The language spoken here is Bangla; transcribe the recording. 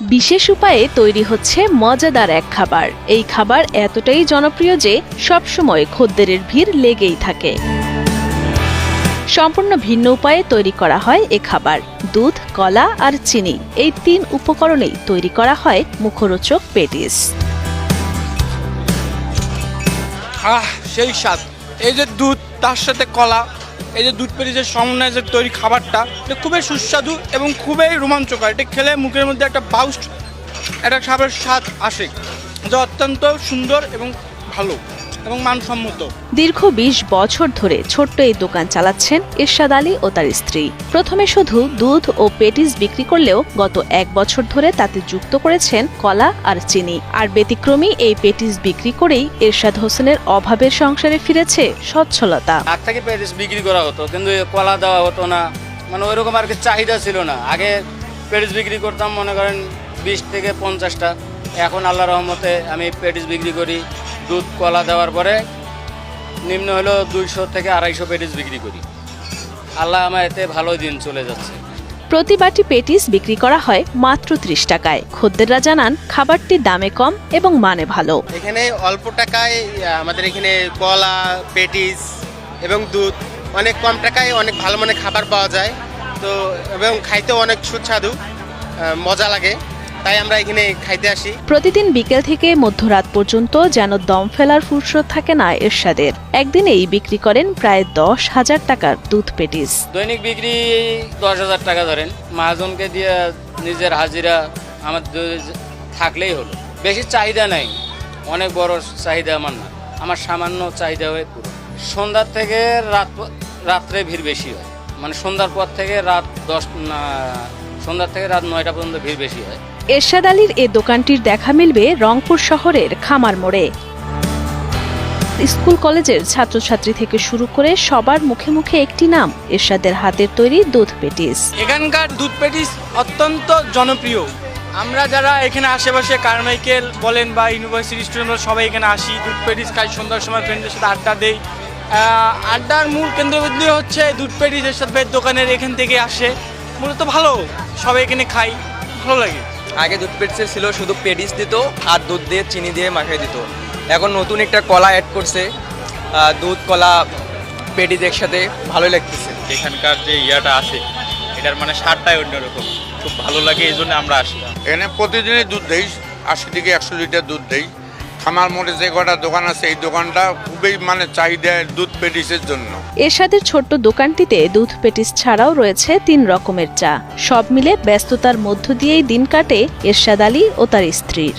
বিশেষ উপায়ে তৈরি হচ্ছে মজাদার এক খাবার। এই খাবার এতটাই জনপ্রিয় যে সবসময় খদ্দেরের ভিড় লেগেই থাকে। সম্পূর্ণ ভিন্ন উপায়ে তৈরি করা হয় এ খাবার। দুধ, কলা আর চিনি এই তিন উপকরণেই তৈরি করা হয় মুখরোচক পেটিস। আহ, সেই স্বাদ। এই যে দুধ, তার সাথে কলা এই যে দুধ পেরিয়ে সমন্বয়ে যে তৈরি খাবারটা, এটা খুবই সুস্বাদু এবং খুবই রোমাঞ্চকর। এটা খেলে মুখের মধ্যে একটা বাউস্ট, একটা খাবারের স্বাদ আসে, যা অত্যন্ত সুন্দর এবং ভালো। এবং মানসম্মত। দীর্ঘ ২০ বছর ধরে ছোট্ট এই দোকান চালাচ্ছেন এরশাদ আলী ও তার স্ত্রী। প্রথমে শুধু দুধ ও পেটিস বিক্রি করলেও গত এক বছর ধরে তাতে যুক্ত করেছেন কলা আর চিনি। আর ব্যতিক্রমী এই পেটিস বিক্রি করেই এরশাদ হোসেনের অভাবের সংসারে ফিরেছে সচ্ছলতা। আগ থেকে প্যারিস বিক্রি করা হতো কিন্তু কলা দেওয়া হতো না। মানে ওইরকম আর কি চাহিদা ছিল না। আগে প্যারিস বিক্রি করতাম মনে করেন বিশ থেকে পঞ্চাশটা। এখন আল্লাহ রহমতে আমি প্যারিস বিক্রি করি। দুধ কলা দেওয়ার পরে নিম্ন হলো দুইশো থেকে আড়াইশো প্যারিস বিক্রি করি। আল্লাহ আমার এতে ভালো দিন চলে যাচ্ছে। প্রতি বাটি পেটিস বিক্রি করা হয় মাত্র ত্রিশ টাকায়। খদ্দেররা জানান খাবারটি দামে কম এবং মানে ভালো। এখানে অল্প টাকায় আমাদের এখানে কলা পেটিস এবং দুধ অনেক কম টাকায় অনেক ভালো মানের খাবার পাওয়া যায়। তো এবং খাইতেও অনেক সুস্বাদু মজা লাগে। তাই আমরা এখানে খাইতে আসি। প্রতিদিন বিকেল থেকে মধ্যরাত পর্যন্ত যেন দম ফেলার ফুরসত থাকে না এরশাদের। একদিনেই বিক্রি করেন প্রায় দশ হাজার টাকার দুধ পেটিস। দৈনিক বিক্রি দশ হাজার টাকা ধরেন। মহাজনকে দিয়ে নিজের হাজিরা আমার থাকলেই হলো। বেশি চাহিদা নাই। অনেক বড় চাহিদা আমার না। আমার সামান্য চাহিদা হয়ে পুরো। সন্ধ্যার থেকে রাত রাত্রে ভিড় বেশি হয়। মানে সন্ধ্যার পর থেকে রাত দশ না সন্ধ্যার থেকে রাত নয়টা পর্যন্ত ভিড় বেশি হয়। এরশাদ আলীর এ দোকানটির দেখা মিলবে রংপুর শহরের খামার মোড়ে। স্কুল কলেজের ছাত্রছাত্রী থেকে শুরু করে সবার মুখে মুখে একটি নাম এরশাদের হাতের তৈরি দুধ পেটিস। এখানকার দুধ পেটিস অত্যন্ত জনপ্রিয়। আমরা যারা এখানে আশেপাশে কারমাইকেল বলেন বা ইউনিভার্সিটি স্টুডেন্ট সবাই এখানে আসি দুধ পেটিস খাই সন্ধ্যার সময় ফ্রেন্ডদের সাথে আড্ডা দেই। আহ, আড্ডার মূল কেন্দ্রবিন্দু হচ্ছে দুধ পেটিস এরশাদ ভাইয়ের দোকানের এখান থেকে আসে। মূলত ভালো। সবাই এখানে খাই ভালো লাগে। আগে দুধ পেটসের ছিল শুধু পেডিস দিত আর দুধ দিয়ে চিনি দিয়ে মাখিয়ে দিত। এখন নতুন একটা কলা অ্যাড করছে। দুধ কলা পেডিস একসাথে ভালোই লাগতেছে। এখানকার যে ইয়াটা আছে এটার মানে স্বাদটাই অন্যরকম। খুব ভালো লাগে এই জন্য আমরা আসি। এখানে প্রতিদিনই দুধ দেই আশি থেকে একশো লিটার দুধ দেই। খামার মোড়ে যে কটা দোকান আছে এই দোকানটা খুবই মানে চাহিদা দুধ পেটিসের জন্য। এরশাদের ছোট্ট দোকানটিতে দুধ পেটিস ছাড়াও রয়েছে তিন রকমের চা। সব মিলে ব্যস্ততার মধ্য দিয়েই দিন কাটে এরশাদ আলী ও তার স্ত্রীর।